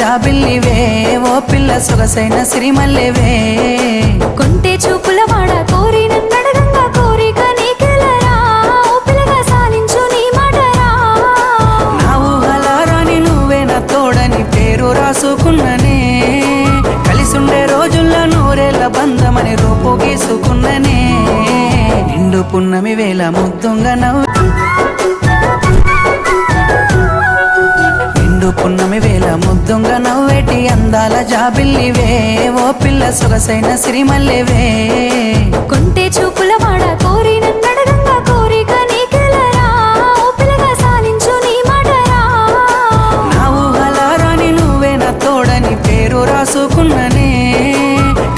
జాబిల్లివే. ఓ పిల్ల సొగసైన సిరిమల్లెవే. కొంటే చూపుల వాడ కోరి నన్నడగంగా కోరిక నీకెలరా ఓ పిల్లగా సాలించు నీ మాటరా. నా ఊహల రాని నువ్వే నా తోడని పేరు రాసుకున్ననే. కలిసుండే రోజుల్లో నూరేళ్ళ బంధమని రూపు గీసుకున్ననే. నిండు పున్నమి వేళ ముద్దుంగా నవ్వు ముద్దుంగా నవ్వేటి అందాల జాబిల్లివే. ఓ పిల్ల సొగసైన సిరిమల్లెవే. కొంటే చూపుల వాడ కోరి నన్నడగంగా కోరిక నీకెలరా. ఓ పిల్లగా సాలించు నీ మాటరా. నా ఊహల రాని నువ్వే నా తోడని పేరు రాసుకున్ననే.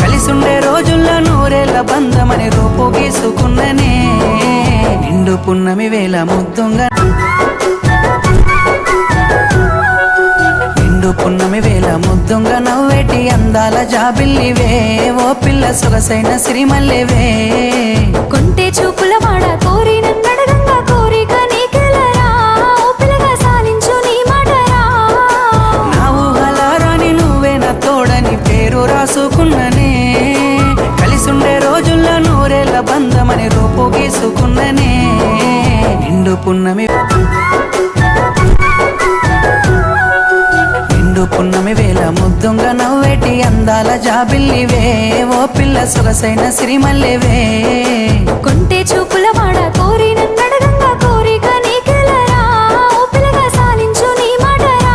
కలిసుండే రోజుల్లో నూరేళ్ళ బంధమని రూపు గీసుకున్ననే. నిండు పున్నమి వేళ ముద్దుంగా అందాల జాబిల్లివే ఓ పిల్ల సొగసైన సిరిమల్లెవే. కొంటే చూపుల వాడ కోరి నన్నడగంగా కోరిక నీకెలరా ఓ పిల్లగా సాలించు నీ మాటరా. నా ఊహల రాని నువ్వే నా తోడని పేరు రాసుకున్ననే. కలిసుండే రోజుల్లో నూరేళ్ళ బంధమని రూపు గీసుకున్ననే. నిండు పున్నమి నిండు పున్నమి వేళ ముద్దుంగా అందాల జాబిల్లివే. ఓ పిల్ల సొగసైన సిరిమల్లెవే. కొంటే చూపుల వాడ కోరి నన్నడగంగా కోరిక నీకెలరా? ఓ పిల్లగా సాలించు నీ మాటరా?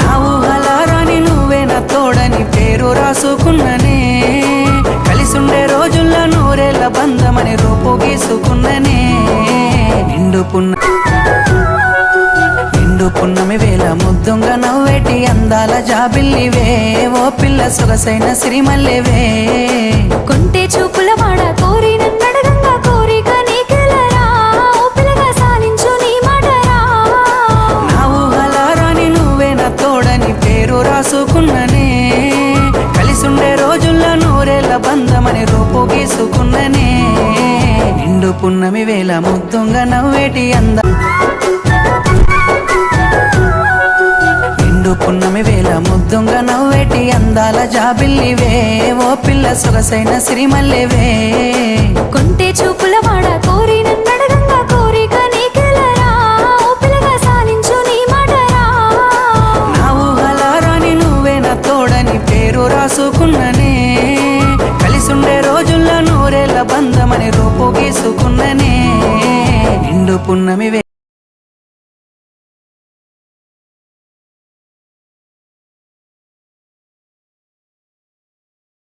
నా ఊహల రాని నువ్వే నా తోడని పేరు రాసుకున్ననే. కలిసుండే రోజుల్లో నూరేళ్ళ బంధమని రూపు గీసుకున్ననే. నిండు పున్న నిండు పున్నమి వేళ ముద్దుంగా నవ్వేటి అందాల జాబిల్లివే. ఓ పిల్ల సొగసైన సిరిమల్లెవే. కొంటే చూపుల వాడ కోరి నన్నడగంగా కోరిక నీకెలరా. ఓ పిల్లగా సాలించు నీ మాటరా. నా ఊహల రాని నువ్వే నా తోడని పేరు రాసుకున్ననే. కలిసుండే రోజుల్లో నూరేళ్ళ బంధమని రూపు గీసుకున్ననే. నిండు పున్నమి వేళ ముద్దుంగా నవ్వేటి అంద. ముద్దుంగా నవ్వేటి అందాల జాబిల్లివే. ఓ పిల్ల సొగసైన సిరిమల్లెవే. కొంటే చూపుల వాడ కోరి నన్నడగంగా కోరిక నీకెలరా ఓ పిల్లగా సాలించు నీ మాటరా. నా ఊహల రాని నువ్వే నా తోడని పేరు రాసుకున్ననే. కలిసుండే రోజుల్లో నూరేళ్ళ బంధమని రూపు గీసుకున్ననే. నిండు పున్నమి వే-